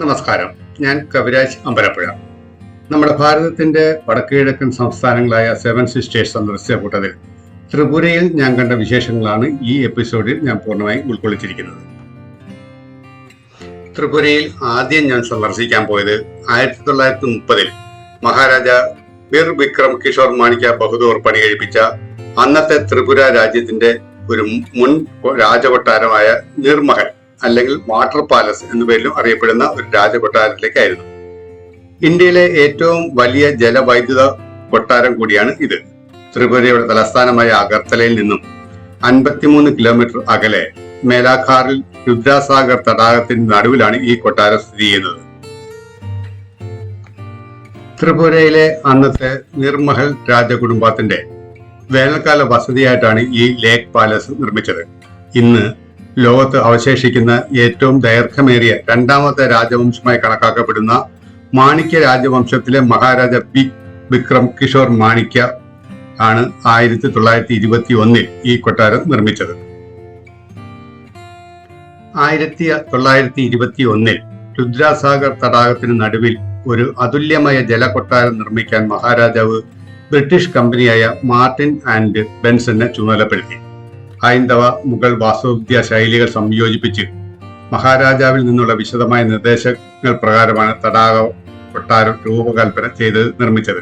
നമസ്കാരം. ഞാൻ കവിരാജ് അമ്പലപ്പുഴ. നമ്മുടെ ഭാരതത്തിന്റെ വടക്കുകിഴക്കൻ സംസ്ഥാനങ്ങളായ സെവൻ സിസ്റ്റേഴ്സ് സന്ദർശിച്ച കൂട്ടത്തിൽ ത്രിപുരയിൽ ഞാൻ കണ്ട വിശേഷങ്ങളാണ് ഈ എപ്പിസോഡിൽ ഞാൻ പൂർണമായി ഉൾക്കൊള്ളിച്ചിരിക്കുന്നത്. ത്രിപുരയിൽ ആദ്യം ഞാൻ സന്ദർശിക്കാൻ പോയത് ആയിരത്തി തൊള്ളായിരത്തി മുപ്പതിൽ മഹാരാജ ബിർ വിക്രം കിഷോർ മാണിക്യ ബഹദൂർ പണി കഴിപ്പിച്ച അന്നത്തെ ത്രിപുര രാജ്യത്തിന്റെ ഒരു മുൻ രാജകൊട്ടാരമായ നിർമഹൽ അല്ലെങ്കിൽ വാട്ടർ പാലസ് എന്ന പേരിലും അറിയപ്പെടുന്ന ഒരു രാജകൊട്ടാരത്തിലേക്കായിരുന്നു. ഇന്ത്യയിലെ ഏറ്റവും വലിയ ജലവൈദ്യുത കൊട്ടാരം കൂടിയാണ് ഇത്. ത്രിപുരയുടെ തലസ്ഥാനമായ അഗർത്തലയിൽ നിന്നും അൻപത്തിമൂന്ന് കിലോമീറ്റർ അകലെ മേലാഖാറിൽ രുദ്രാസാഗർ തടാകത്തിന് നടുവിലാണ് ഈ കൊട്ടാരം സ്ഥിതി ചെയ്യുന്നത്. ത്രിപുരയിലെ അന്നത്തെ നിർമഹൽ രാജകുടുംബത്തിന്റെ വേനൽക്കാല വസതിയായിട്ടാണ് ഈ ലേക്ക് പാലസ് നിർമ്മിച്ചത്. ഇന്ന് ലോകത്ത് അവശേഷിക്കുന്ന ഏറ്റവും ദൈർഘ്യമേറിയ രണ്ടാമത്തെ രാജവംശമായി കണക്കാക്കപ്പെടുന്ന മാണിക്യ രാജവംശത്തിലെ മഹാരാജ പി. വിക്രം കിഷോർ മാണിക്യ ആണ് ആയിരത്തി തൊള്ളായിരത്തി ഇരുപത്തി ഒന്നിൽ ഈ കൊട്ടാരം നിർമ്മിച്ചത്. ആയിരത്തി തൊള്ളായിരത്തി ഇരുപത്തി ഒന്നിൽ രുദ്രാസാഗർ തടാകത്തിന് നടുവിൽ ഒരു അതുല്യമായ ജലകൊട്ടാരം നിർമ്മിക്കാൻ മഹാരാജാവ് ബ്രിട്ടീഷ് കമ്പനിയായ മാർട്ടിൻ ആൻഡ് ബെൻസനെ ചുമതലപ്പെടുത്തി. ഹൈന്ദവ മുഗൾ വാസ്തുവിദ്യ ശൈലികൾ സംയോജിപ്പിച്ച് മഹാരാജാവിൽ നിന്നുള്ള വിശദമായ നിർദ്ദേശങ്ങൾ പ്രകാരമാണ് തടാക കൊട്ടാരം രൂപകൽപ്പന ചെയ്ത് നിർമ്മിച്ചത്.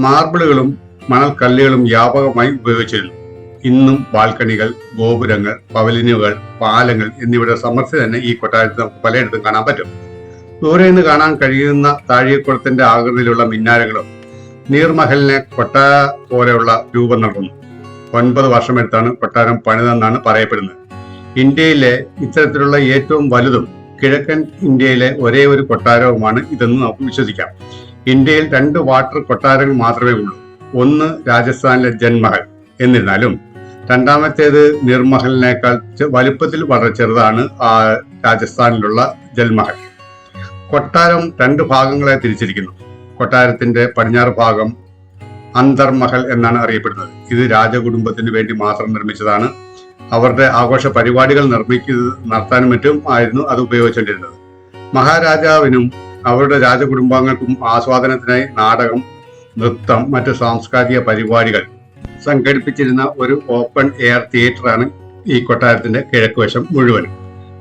മാർബിളുകളും മണൽക്കല്ലുകളും വ്യാപകമായി ഉപയോഗിച്ചിരുന്നു. ഇന്നും ബാൽക്കണികൾ ഗോപുരങ്ങൾ പവലിനുകൾ പാലങ്ങൾ എന്നിവയുടെ സമൃദ്ധി തന്നെ ഈ കൊട്ടാരത്തിൽ നമുക്ക് പലയിടത്തും കാണാൻ പറ്റും. ദൂരെ നിന്ന് കാണാൻ കഴിയുന്ന താഴികക്കുളത്തിന്റെ ആകൃതിയിലുള്ള മിന്നാരങ്ങളും നീർമഹലിനെ കൊട്ടാര പോലെയുള്ള രൂപം നൽകുന്നു. ഒൻപത് വർഷമെടുത്താണ് കൊട്ടാരം പണിതെന്നാണ് പറയപ്പെടുന്നത്. ഇന്ത്യയിലെ ഇത്തരത്തിലുള്ള ഏറ്റവും വലുതും കിഴക്കൻ ഇന്ത്യയിലെ ഒരേ ഒരു കൊട്ടാരവുമാണ് ഇതെന്ന് നമുക്ക് വിശ്വസിക്കാം. ഇന്ത്യയിൽ രണ്ട് വാട്ടർ കൊട്ടാരങ്ങൾ മാത്രമേ ഉള്ളൂ. ഒന്ന് രാജസ്ഥാനിലെ ജൻമഹൽ എന്നിരുന്നാലും രണ്ടാമത്തേത് നിർമഹലിനേക്കാൾ വലുപ്പത്തിൽ വളരെ ചെറുതാണ് ആ രാജസ്ഥാനിലുള്ള ജൽമഹൽ കൊട്ടാരം രണ്ട് ഭാഗങ്ങളെ തിരിച്ചിരിക്കുന്നു. കൊട്ടാരത്തിന്റെ പടിഞ്ഞാറ് ഭാഗം അന്തർമഹൽ എന്നാണ് അറിയപ്പെടുന്നത്. ഇത് രാജകുടുംബത്തിന് വേണ്ടി മാത്രം നിർമ്മിച്ചതാണ്. അവരുടെ ആഘോഷ പരിപാടികൾ നിർമ്മിക്കുന്നത് നടത്താനും മറ്റും ആയിരുന്നു അത് ഉപയോഗിച്ചുകൊണ്ടിരുന്നത് മഹാരാജാവിനും അവരുടെ രാജകുടുംബാംഗങ്ങൾക്കും ആസ്വാദനത്തിനായി നാടകം നൃത്തം മറ്റ് സാംസ്കാരിക പരിപാടികൾ സംഘടിപ്പിച്ചിരുന്ന ഒരു ഓപ്പൺ എയർ തിയേറ്ററാണ് ഈ കൊട്ടാരത്തിന്റെ കിഴക്കുവശം മുഴുവൻ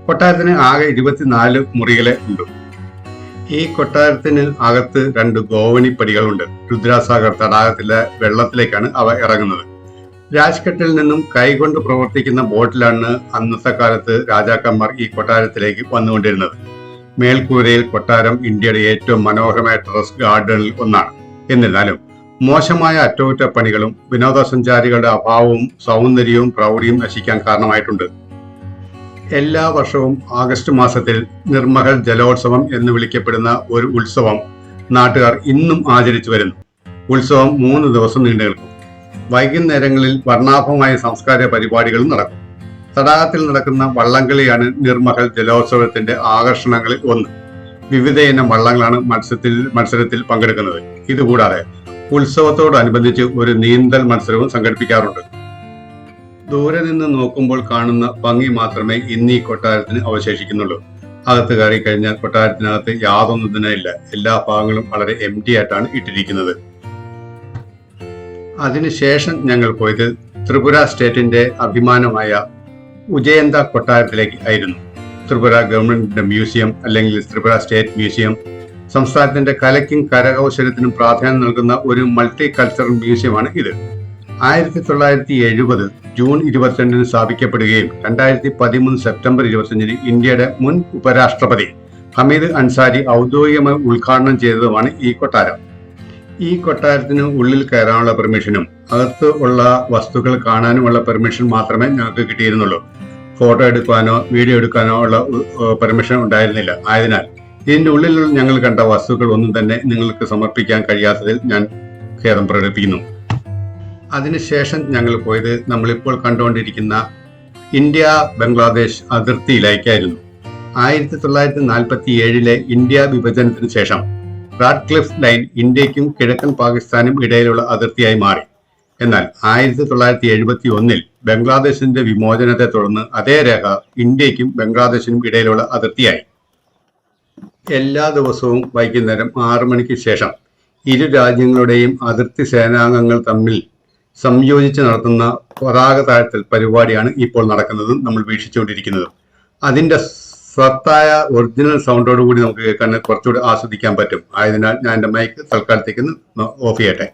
കൊട്ടാരത്തിന് ആകെ ഇരുപത്തിനാല് മുറികളെ ഉണ്ട് ഈ കൊട്ടാരത്തിന് അകത്ത് രണ്ട് ഗോവണിപ്പടികളുണ്ട്. രുദ്രാസാഗർ തടാകത്തിലെ വെള്ളത്തിലേക്കാണ് അവ ഇറങ്ങുന്നത്. രാജ്ഘട്ടിൽ നിന്നും കൈകൊണ്ട് പ്രവർത്തിക്കുന്ന ബോട്ടിലാണ് അന്നത്തെ കാലത്ത് രാജാക്കന്മാർ ഈ കൊട്ടാരത്തിലേക്ക് വന്നുകൊണ്ടിരുന്നത്. മേൽക്കൂരയിൽ കൊട്ടാരം ഇന്ത്യയുടെ ഏറ്റവും മനോഹരമായ ടെറസ് ഗാർഡനിൽ ഒന്നാണ്. എന്നിരുന്നാലും മോശമായ അറ്റകുറ്റപ്പണികളും വിനോദസഞ്ചാരികളുടെ അഭാവവും സൗന്ദര്യവും പ്രൗഢിയും നശിക്കാൻ കാരണമായിട്ടുണ്ട്. എല്ലാ വർഷവും ആഗസ്റ്റ് മാസത്തിൽ നിർമ്മഹൽ ജലോത്സവം എന്ന് വിളിക്കപ്പെടുന്ന ഒരു ഉത്സവം നാട്ടുകാർ ഇന്നും ആചരിച്ചു വരുന്നു. ഉത്സവം മൂന്ന് ദിവസം നീണ്ടു നിൽക്കും. വൈകുന്നേരങ്ങളിൽ വർണാഭമായ സംസ്കാര പരിപാടികളും നടക്കും. തടാകത്തിൽ നടക്കുന്ന വള്ളംകളിയാണ് നിർമ്മഹൽ ജലോത്സവത്തിന്റെ ആകർഷണങ്ങളിൽ ഒന്ന്. വിവിധ ഇനം വള്ളങ്ങളാണ് മത്സരത്തിൽ മത്സരത്തിൽ പങ്കെടുക്കുന്നത്. ഇതുകൂടാതെ ഉത്സവത്തോടനുബന്ധിച്ച് ഒരു നീന്തൽ മത്സരവും സംഘടിപ്പിക്കാറുണ്ട്. ദൂരെ നിന്ന് നോക്കുമ്പോൾ കാണുന്ന ഭംഗി മാത്രമേ ഇന്ന് ഈ കൊട്ടാരത്തിന് അവശേഷിക്കുന്നുള്ളൂ. അകത്ത് കയറി കഴിഞ്ഞാൽ കൊട്ടാരത്തിനകത്ത് യാതൊന്നും തന്നെ ഇല്ല. എല്ലാ ഭാഗങ്ങളും വളരെ എം ടി ആയിട്ടാണ് ഇട്ടിരിക്കുന്നത്. അതിനുശേഷം ഞങ്ങൾ പോയത് ത്രിപുര സ്റ്റേറ്റിന്റെ അഭിമാനമായ ഉജയന്ത കൊട്ടാരത്തിലേക്ക് ആയിരുന്നു. ത്രിപുര ഗവൺമെന്റിന്റെ മ്യൂസിയം അല്ലെങ്കിൽ ത്രിപുര സ്റ്റേറ്റ് മ്യൂസിയം സംസ്ഥാനത്തിന്റെ കലയ്ക്കും കരകൗശലത്തിനും പ്രാധാന്യം നൽകുന്ന ഒരു മൾട്ടി കൾച്ചറൽ മ്യൂസിയമാണ് ഇത്. ആയിരത്തി തൊള്ളായിരത്തി എഴുപത് ജൂൺ ഇരുപത്തിരണ്ടിന് സ്ഥാപിക്കപ്പെടുകയും രണ്ടായിരത്തി പതിമൂന്ന് സെപ്റ്റംബർ ഇരുപത്തിയഞ്ചിന് ഇന്ത്യയുടെ മുൻ ഉപരാഷ്ട്രപതി ഹമീദ് അൻസാരി ഔദ്യോഗികമായി ഉദ്ഘാടനം ചെയ്തതുമാണ് ഈ കൊട്ടാരം. ഈ കൊട്ടാരത്തിന് ഉള്ളിൽ കയറാനുള്ള പെർമിഷനും അകത്ത് ഉള്ള വസ്തുക്കൾ കാണാനുമുള്ള പെർമിഷൻ മാത്രമേ ഞങ്ങൾക്ക് കിട്ടിയിരുന്നുള്ളൂ. ഫോട്ടോ എടുക്കാനോ വീഡിയോ എടുക്കാനോ ഉള്ള പെർമിഷൻ ഉണ്ടായിരുന്നില്ല. ആയതിനാൽ ഇതിന്റെ ഉള്ളിൽ ഞങ്ങൾ കണ്ട വസ്തുക്കൾ ഒന്നും തന്നെ നിങ്ങൾക്ക് സമർപ്പിക്കാൻ കഴിയാത്തതിൽ ഞാൻ ഖേദം പ്രകടിപ്പിക്കുന്നു. അതിനുശേഷം ഞങ്ങൾ പോയത് നമ്മളിപ്പോൾ കണ്ടുകൊണ്ടിരിക്കുന്ന ഇന്ത്യ ബംഗ്ലാദേശ് അതിർത്തിയിലേക്കായിരുന്നു. ആയിരത്തി തൊള്ളായിരത്തി നാൽപ്പത്തി ഏഴിലെ ഇന്ത്യ വിഭജനത്തിന് ശേഷം റാഡ്ക്ലിഫ് ലൈൻ ഇന്ത്യക്കും കിഴക്കൻ പാകിസ്ഥാനും ഇടയിലുള്ള അതിർത്തിയായി മാറി. എന്നാൽ ആയിരത്തി തൊള്ളായിരത്തി എഴുപത്തി ഒന്നിൽ ബംഗ്ലാദേശിന്റെ വിമോചനത്തെ തുടർന്ന് അതേ രേഖ ഇന്ത്യക്കും ബംഗ്ലാദേശിനും ഇടയിലുള്ള അതിർത്തിയായി. എല്ലാ ദിവസവും വൈകുന്നേരം ആറു മണിക്ക് ശേഷം ഇരു രാജ്യങ്ങളുടെയും അതിർത്തി സേനാംഗങ്ങൾ തമ്മിൽ സംയോജിച്ച് നടത്തുന്ന പതാക താഴ്ത്തൽ പരിപാടിയാണ് ഇപ്പോൾ നടക്കുന്നതും നമ്മൾ വീക്ഷിച്ചുകൊണ്ടിരിക്കുന്നതും. അതിന്റെ സ്വത്തായ ഒറിജിനൽ സൗണ്ടോടുകൂടി നമുക്ക് കേൾക്കാൻ കുറച്ചുകൂടി ആസ്വദിക്കാൻ പറ്റും. ആയതിനാൽ ഞാൻ എന്റെ മൈക്ക് തൽക്കാലത്തേക്ക് ഓഫ് ചെയ്യട്ടെ.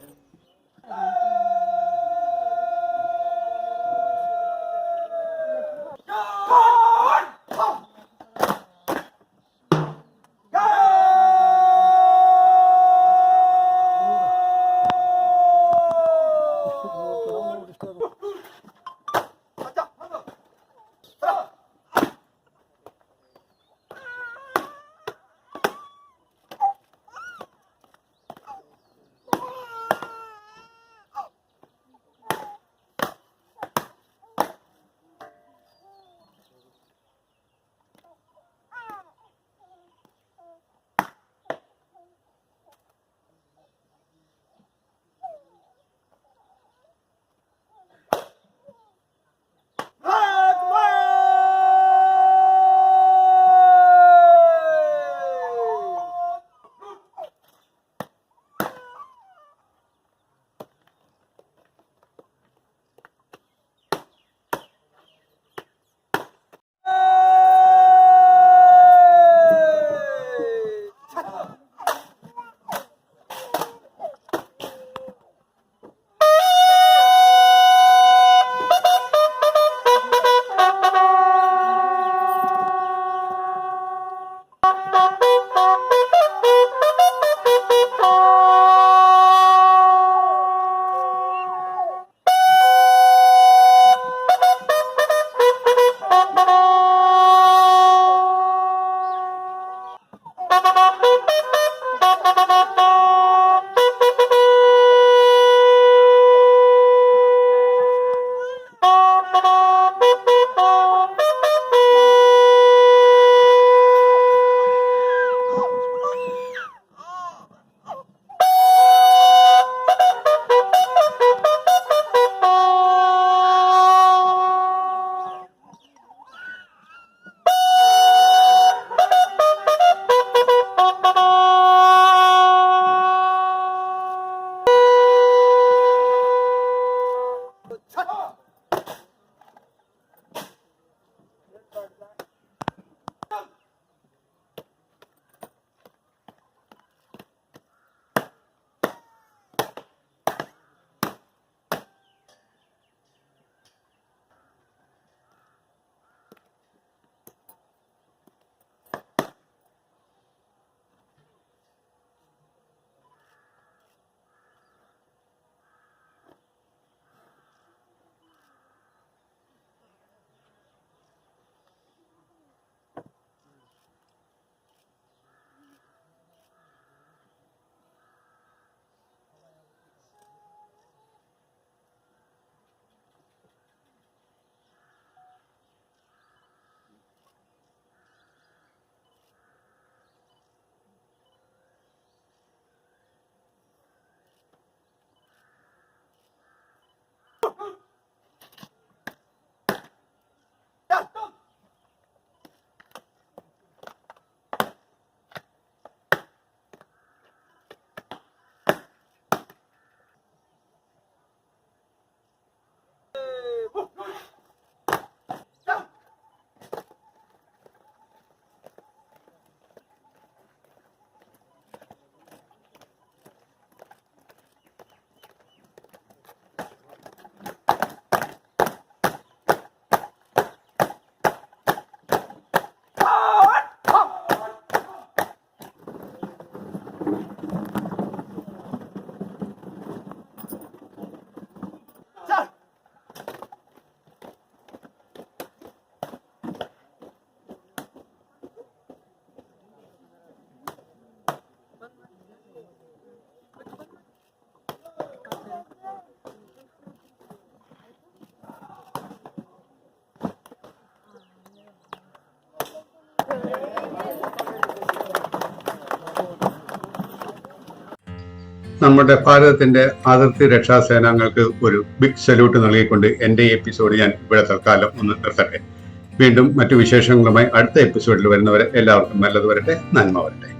നമ്മുടെ ഭാരതത്തിന്റെ അതിർത്തി രക്ഷാ സേനാംഗങ്ങൾക്ക് ഒരു ബിഗ് സല്യൂട്ട് നൽകിക്കൊണ്ട് എന്റെ എപ്പിസോഡ് ഞാൻ ഇവിടെ തൽക്കാലം ഒന്ന് നിർത്തട്ടെ. വീണ്ടും മറ്റു വിശേഷങ്ങളുമായി അടുത്ത എപ്പിസോഡിൽ വരുന്നവരെ എല്ലാവർക്കും നല്ലത് വരട്ടെ. നന്മ വരട്ടെ.